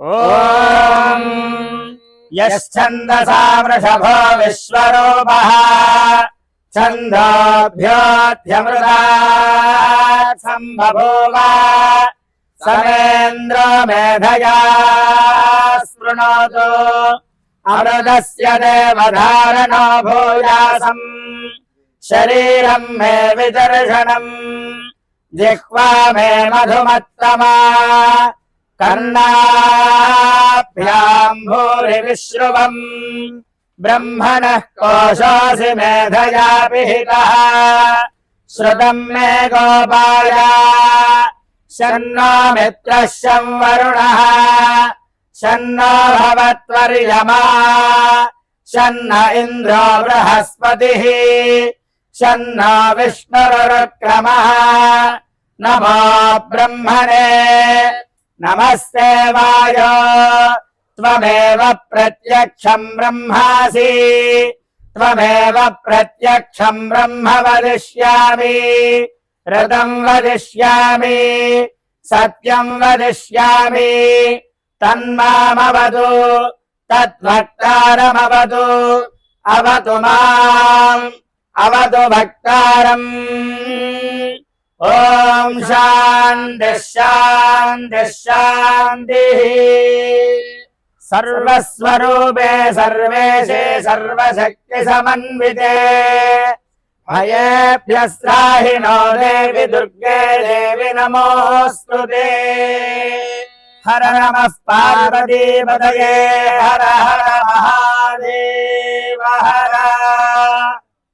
ॐ यश्छन्दसा वृषभो विश्वरूपः छन्दोभ्योऽध्यमृता सम्बभूव समेन्द्रो मेधया स्पृणोतु अमृतस्य देवधारणो भूयासम् शरीरम् मे विदर्शनम् जिह्वा मे मधुमत्तमा कर्णाभ्याम् भूरि विश्रुवम् ब्रह्मणः कोशोऽसि मेधया पिहितः श्रुतम् मे गोपाय शन्नो मित्रः शं वरुणः शन्नो भवत्वर्यमा शन्न इन्द्रो बृहस्पतिः शन्नो विष्णुरुक्रमः नमो ब्रह्मणे नमस्ते वायो त्वमेव प्रत्यक्षम् ब्रह्मासि त्वमेव प्रत्यक्षम् ब्रह्म वदिष्यामि ऋतम् वदिष्यामि सत्यम् वदिष्यामि तन्मामवतु तद्भक्तारमवतु अवतु माम् अवतु भक्तारम् ॐ शान्तिः शान्तिः शान्तिः सर्वस्वरूपे सर्वेशे सर्वशक्तिसमन्विते भयेभ्यस्त्राहि नो देवि दुर्गे देवि नमोऽस्तु ते हर नमः पार्वतीपदये हर हर महादेव